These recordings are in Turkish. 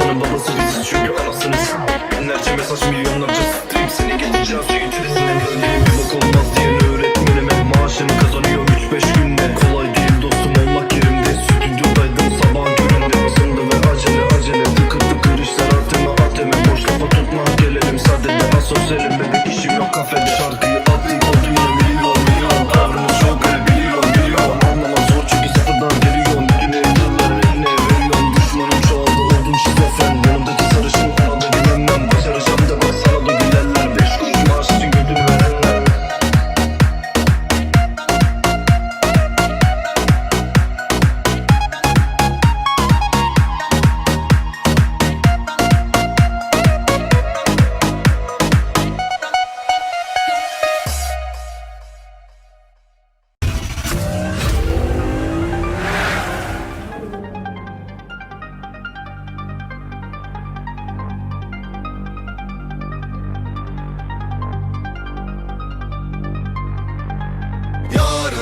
Anasının babası biziz çünkü anasınız Binlerce mesaj milyonlarca stream. Seni getireceğiz çünkü trizine Öldüğüm bir bok olmaz diyen öğretmenime Maaşını kazanıyor 3-5 günde. Kolay değil dostum olmak yerimde. Stüdyodaydım sabah köründe. Isındı ve acele acele. Tıkır tıkır işler artıma ateme. Boş lafa tutma gelelim. Sadede Asosyalim bebek işim yok kafede. Şarkıyı attık o düğüne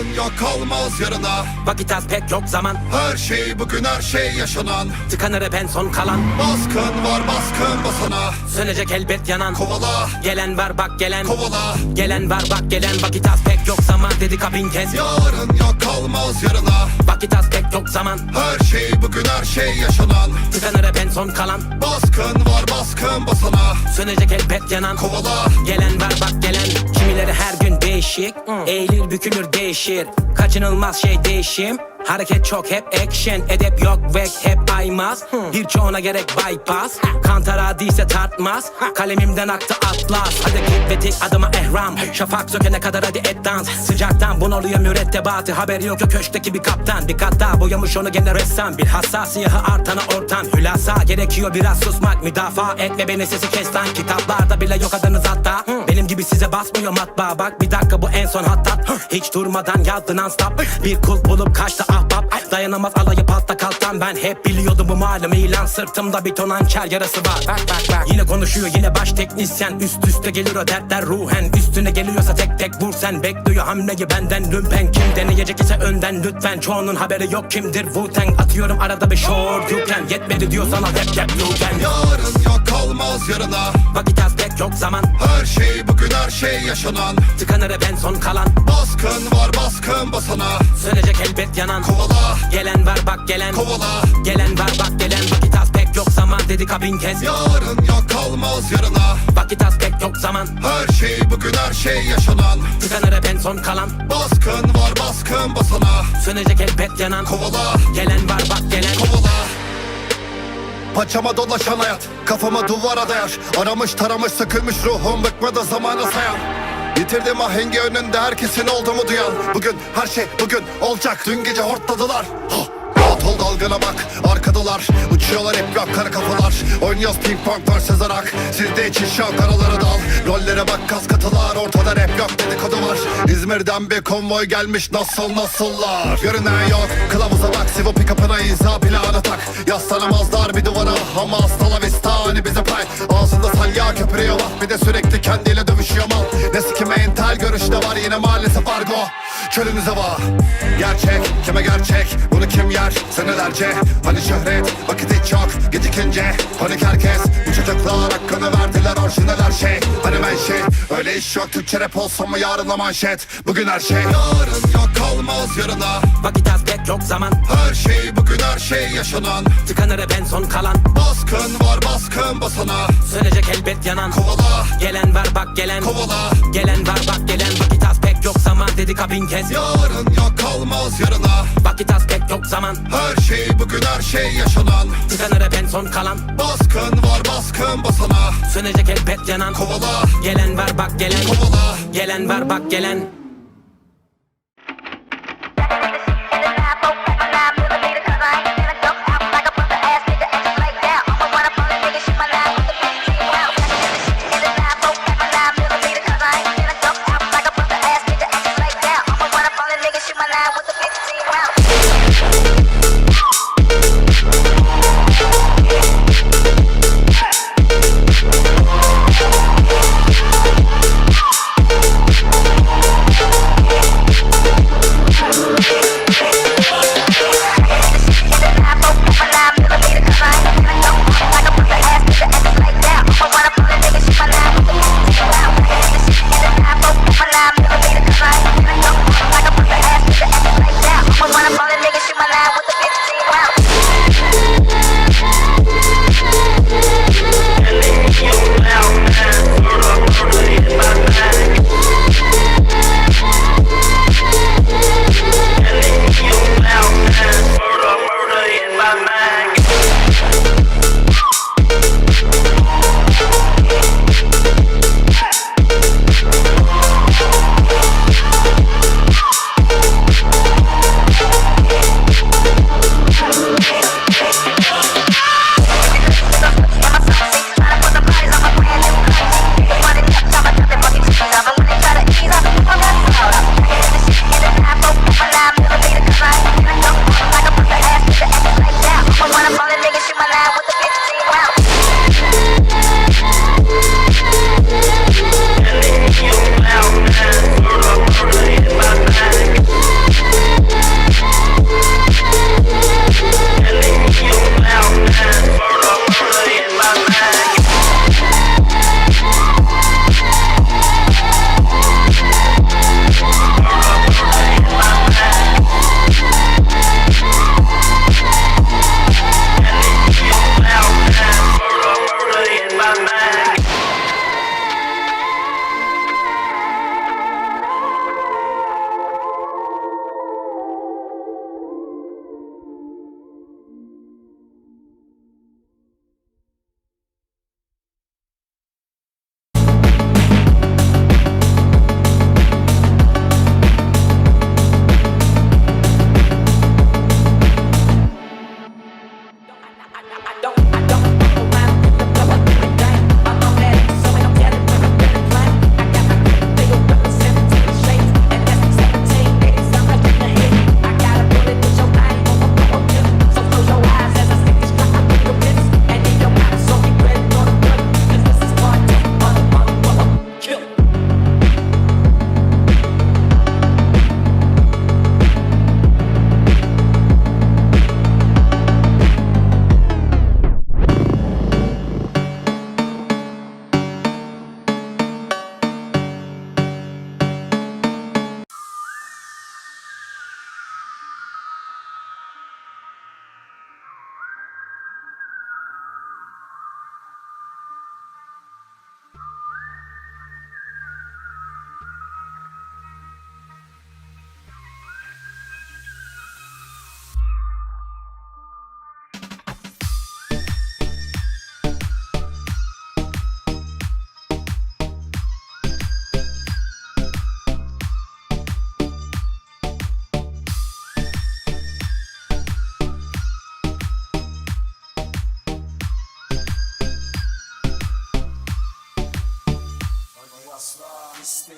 ya kalmaz yarına. Vakit az pek yok zaman. Her şey bugün her şey yaşanan. Tıkanır hep en son kalan. Baskın var baskın basana. Sönecek elbet yanan. Kovala. Gelen var bak gelen. Kovala. Gelen var bak gelen. Vakit az pek yok zaman. Dedik ha bin kez Yarın ya kalmaz yarına. Vakit az pek yok zaman. Her şey bugün her şey yaşanan. Tıkanır hep en son kalan. Baskın var baskın basana. Sönecek elbet yanan. Kovala. Gelen var bak gelen Kimileri her gün değişik. Eğilir bükülür değişir. Kaçınılmaz şey değişim Hareket çok hep action Edep yok ve hep aymaz. Birçoğuna gerek bypass. Kantara değilse tartmaz. Kalemimden aktı atlas. Hadi git ve tek adıma ehram. Şafak sökene kadar hadi et dans. Sıcaktan bunalıyor mürettebatı. Haberi yok ya köşkteki bir kaptan. Bir kat daha boyamış onu gene ressam. Bir hassasiyahı artana ortam. Hülasa gerekiyor biraz susmak. Müdafaa et ve beni sesi kes lan. Kitaplarda bile yok adınız hatta. Benim gibi size basmıyor matbaa. Bak bir dakika bu en son hattat. Hiç durmadan yazdı non stop Bir kul bulup kaçtı ahbap Dayanamaz alayı patla kalktan Ben hep biliyordum bu malum ilan. Sırtımda bir ton hançer yarası var. Bak bak bak. Yine konuşuyor yine baş teknisyen. Üst üste gelir o dertler ruhen. Üstüne geliyorsa tek tek vur sen. Bekliyor hamleyi benden. Lümpen Kim deneyecek ise önden. Lütfen Çoğunun haberi yok. Kimdir Wu-Tang Atıyorum arada bir short you can Yetmedi diyorsan al hep you can Yarın ya kalmaz yarına. Vakit az pek yok zaman. Her şey bugün her şey yaşanan. Tıkanır hep en son kalan. Baskın var baskın basana. Sönecek elbet yanan Kovala. Gelen var bak gelen. Kovala. Gelen var bak gelen. Vakit az pek yok zaman dedik ha bin kez. Yarın ya kalmaz yarına. Vakit az pek yok zaman. Her şey bugün her şey yaşanan. Tıkanır hep en son kalan. Baskın var baskın basana. Sönecek elbet yanan. Kovala. Gelen var bak gelen. Kovala. Paçama dolaşan hayat Kafama duvara dayar Aramış taramış sıkılmış ruhum Bıkmadı zamana sayan Yitirdim ahengi önünde herkesin olduğumu duyan. Bugün her şey bugün olacak. Dün gece hortladılar. Ha! Rahat ol dalgana bak. Arkadalar Uçuyorlar hep rap kara kafalar. Oynuyoruz ping pong versus arak Sizde için şan karaları dal. Rollere bak kas katılar. Ortada rap yok dedikodu var. İzmir'den bir konvoy gelmiş. Nasıl nasıllar? Görünen yok. Kılavuza bak. Sivo pick-up'ına izah planı tak. Yaslanamazlar bir duvara. Ama hasta la vista hani bize pay. Ağzında salya köpürüyor bak. Bir de sürekli kendiyle dövüşüyor görüşte var yine maalesef argo Çölünüze var Gerçek kime gerçek? Bunu kim yer? Senelerce. Hani şöhret vakit hiç yok. Gecikince Panik herkes. Bu çocuklar hakkını verdiler orijinal her şey. Hani ben şey öyle iş yok. Türkçe rap olsa mı yarına manşet? Bugün her şey. Yarın ya kalmaz yarına. Vakit az pek yok zaman. Her şey bugün her şey yaşanan. Tıkanır hep en son kalan. Baskın var baskın basana. Sönecek elbet yanan. Kovala. Gelen var bak gelen. Kovala. Gelen var bak gelen. Vakit yok zaman dedik ha bin kez Yarın ya kalmaz yarına. Vakit az pek yok zaman. Her şey bugün her şey yaşanan. Tıkanır hep en son kalan. Baskın var baskın basana. Sönecek elbet yanan. Kovala. Gelen var bak gelen. Kovala. Gelen var bak gelen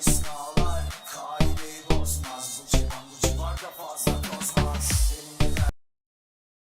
this song.